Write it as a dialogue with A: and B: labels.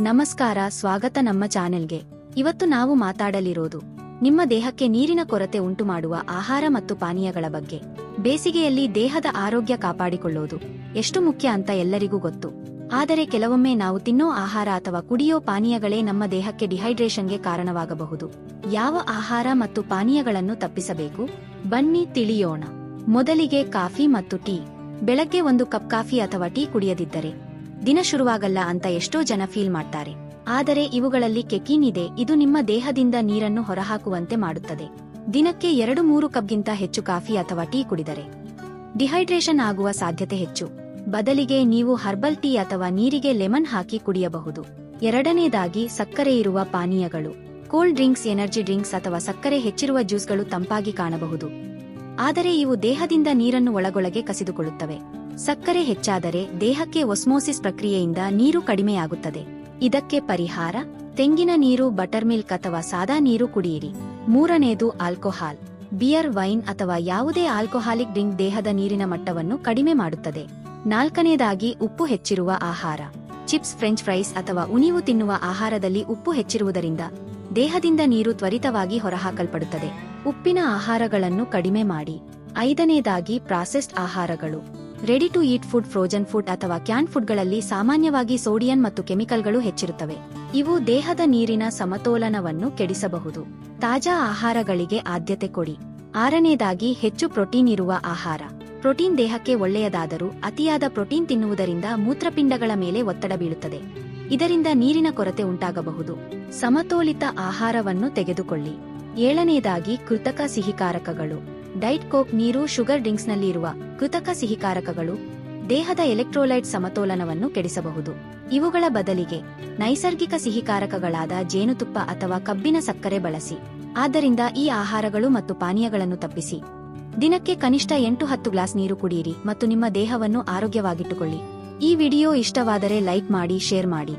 A: ನಮಸ್ಕಾರ, ಸ್ವಾಗತ ನಮ್ಮ ಚಾನೆಲ್ಗೆ. ಇವತ್ತು ನಾವು ಮಾತಾಡಲಿರೋದು, ನಿಮ್ಮ ದೇಹಕ್ಕೆ ನೀರಿನ ಕೊರತೆ ಉಂಟುಮಾಡುವ ಆಹಾರ ಮತ್ತು ಪಾನೀಯಗಳ ಬಗ್ಗೆ. ಬೇಸಿಗೆಯಲ್ಲಿ ದೇಹದ ಆರೋಗ್ಯ ಕಾಪಾಡಿಕೊಳ್ಳೋದು ಎಷ್ಟು ಮುಖ್ಯ ಅಂತ ಎಲ್ಲರಿಗೂ ಗೊತ್ತು. ಆದರೆ ಕೆಲವೊಮ್ಮೆ ನಾವು ತಿನ್ನೋ ಆಹಾರ ಅಥವಾ ಕುಡಿಯೋ ಪಾನೀಯಗಳೇ ನಮ್ಮ ದೇಹಕ್ಕೆ ಡಿಹೈಡ್ರೇಷನ್ಗೆ ಕಾರಣವಾಗಬಹುದು. ಯಾವ ಆಹಾರ ಮತ್ತು ಪಾನೀಯಗಳನ್ನು ತಪ್ಪಿಸಬೇಕು? ಬನ್ನಿ ತಿಳಿಯೋಣ. ಮೊದಲಿಗೆ ಕಾಫಿ ಮತ್ತು ಟೀ. ಬೆಳಗ್ಗೆ ಒಂದು ಕಪ್ ಕಾಫಿ ಅಥವಾ ಟೀ ಕುಡಿಯದಿದ್ದರೆ ದಿನ ಶುರುವಾಗಲ್ಲ ಅಂತ ಎಷ್ಟೋ ಜನ ಫೀಲ್ ಮಾಡ್ತಾರೆ. ಆದರೆ ಇವುಗಳಲ್ಲಿ ಕೆಕೀನ್ ಇದೆ, ಇದು ನಿಮ್ಮ ದೇಹದಿಂದ ನೀರನ್ನು ಹೊರಹಾಕುವಂತೆ ಮಾಡುತ್ತದೆ. ದಿನಕ್ಕೆ ಎರಡು ಮೂರು ಕಪ್ಗಿಂತ ಹೆಚ್ಚು ಕಾಫಿ ಅಥವಾ ಟೀ ಕುಡಿದರೆ. ಡಿಹೈಡ್ರೇಷನ್ ಆಗುವ ಸಾಧ್ಯತೆ ಹೆಚ್ಚು. ಬದಲಿಗೆ ನೀವು ಹರ್ಬಲ್ ಟೀ ಅಥವಾ ನೀರಿಗೆ ಲೆಮನ್ ಹಾಕಿ ಕುಡಿಯಬಹುದು. ಎರಡನೇದಾಗಿ ಸಕ್ಕರೆ ಇರುವ ಪಾನೀಯಗಳು. ಕೋಲ್ಡ್ ಡ್ರಿಂಕ್ಸ್ ಎನರ್ಜಿ ಡ್ರಿಂಕ್ಸ್ ಅಥವಾ ಸಕ್ಕರೆ ಹೆಚ್ಚಿರುವ ಜ್ಯೂಸ್ಗಳು ತಂಪಾಗಿ ಕಾಣಬಹುದು. ಆದರೆ ಇವು ದೇಹದಿಂದ ನೀರನ್ನು ಒಳಗೊಳಗೆ ಕಸಿದುಕೊಳ್ಳುತ್ತವೆ. ಸಕ್ಕರೆ ಹೆಚ್ಚಾದರೆ ದೇಹಕ್ಕೆ ಒಸ್ಮೋಸಿಸ್ ಪ್ರಕ್ರಿಯೆಯಿಂದ ನೀರು ಕಡಿಮೆಯಾಗುತ್ತದೆ. ಇದಕ್ಕೆ ಪರಿಹಾರ, ತೆಂಗಿನ ನೀರು, ಬಟರ್ ಮಿಲ್ಕ್ ಅಥವಾ ಸಾದಾ ನೀರು ಕುಡಿಯಿರಿ. ಮೂರನೇದು, ಆಲ್ಕೋಹಾಲ್. ಬಿಯರ್, ವೈನ್ ಅಥವಾ ಯಾವುದೇ ಆಲ್ಕೋಹಾಲಿಕ್ ಡ್ರಿಂಕ್ ದೇಹದ ನೀರಿನ ಮಟ್ಟವನ್ನು ಕಡಿಮೆ ಮಾಡುತ್ತದೆ. ನಾಲ್ಕನೇದಾಗಿ, ಉಪ್ಪು ಹೆಚ್ಚಿರುವ ಆಹಾರ. ಚಿಪ್ಸ್, ಫ್ರೆಂಚ್ ಫ್ರೈಸ್ ಅಥವಾ ಉನಿವು ತಿನ್ನುವ ಆಹಾರದಲ್ಲಿ ಉಪ್ಪು ಹೆಚ್ಚಿರುವುದರಿಂದ ದೇಹದಿಂದ ನೀರು ತ್ವರಿತವಾಗಿ ಹೊರಹಾಕಲ್ಪಡುತ್ತದೆ. ಉಪ್ಪಿನ ಆಹಾರಗಳನ್ನು ಕಡಿಮೆ ಮಾಡಿ. ಐದನೇದಾಗಿ, ಪ್ರಾಸೆಸ್ಡ್ ಆಹಾರಗಳು. Ready to eat food, frozen food ಅಥವಾ ಕ್ಯಾನ್ ಫುಡ್ಗಳಲ್ಲಿ ಸಾಮಾನ್ಯವಾಗಿ ಸೋಡಿಯಂ ಮತ್ತು ಕೆಮಿಕಲ್ಗಳು ಹೆಚ್ಚಿರುತ್ತವೆ. ಇವು ದೇಹದ ನೀರಿನ ಸಮತೋಲನವನ್ನು ಕೆಡಿಸಬಹುದು. ತಾಜಾ ಆಹಾರಗಳಿಗೆ ಆದ್ಯತೆ ಕೊಡಿ. ಆರನೇದಾಗಿ, ಹೆಚ್ಚು ಪ್ರೋಟೀನ್ ಇರುವ ಆಹಾರ. ಪ್ರೋಟೀನ್ ದೇಹಕ್ಕೆ ಒಳ್ಳೆಯದಾದರೂ ಅತಿಯಾದ ಪ್ರೋಟೀನ್ ತಿನ್ನುವುದರಿಂದ ಮೂತ್ರಪಿಂಡಗಳ ಮೇಲೆ ಒತ್ತಡ ಬೀಳುತ್ತದೆ. ಇದರಿಂದ ನೀರಿನ ಕೊರತೆ ಉಂಟಾಗಬಹುದು. ಸಮತೋಲಿತ ಆಹಾರವನ್ನು ತೆಗೆದುಕೊಳ್ಳಿ. ಏಳನೇದಾಗಿ, ಕೃತಕ ಸಿಹಿಕಾರಕಗಳು. ಡೈಟ್ ಕೋಕ್ ನೀರು, ಶುಗರ್ ಡ್ರಿಂಕ್ಸ್ನಲ್ಲಿರುವ ಕೃತಕ ಸಿಹಿಕಾರಕಗಳು, ದೇಹದ ಎಲೆಕ್ಟ್ರೋಲೈಟ್ ಸಮತೋಲನವನ್ನು ಕೆಡಿಸಬಹುದು. ಇವುಗಳ ಬದಲಿಗೆ ನೈಸರ್ಗಿಕ ಸಿಹಿಕಾರಕಗಳಾದ ಜೇನುತುಪ್ಪ ಅಥವಾ ಕಬ್ಬಿನ ಸಕ್ಕರೆ ಬಳಸಿ. ಆದ್ದರಿಂದ ಈ ಆಹಾರಗಳು ಮತ್ತು ಪಾನೀಯಗಳನ್ನು ತಪ್ಪಿಸಿ. ದಿನಕ್ಕೆ ಕನಿಷ್ಠ ಎಂಟು ಹತ್ತು ಗ್ಲಾಸ್ ನೀರು ಕುಡಿಯಿರಿ ಮತ್ತು ನಿಮ್ಮ ದೇಹವನ್ನು ಆರೋಗ್ಯವಾಗಿಟ್ಟುಕೊಳ್ಳಿ. ಈ ವಿಡಿಯೋ ಇಷ್ಟವಾದರೆ ಲೈಕ್ ಮಾಡಿ, ಶೇರ್ ಮಾಡಿ.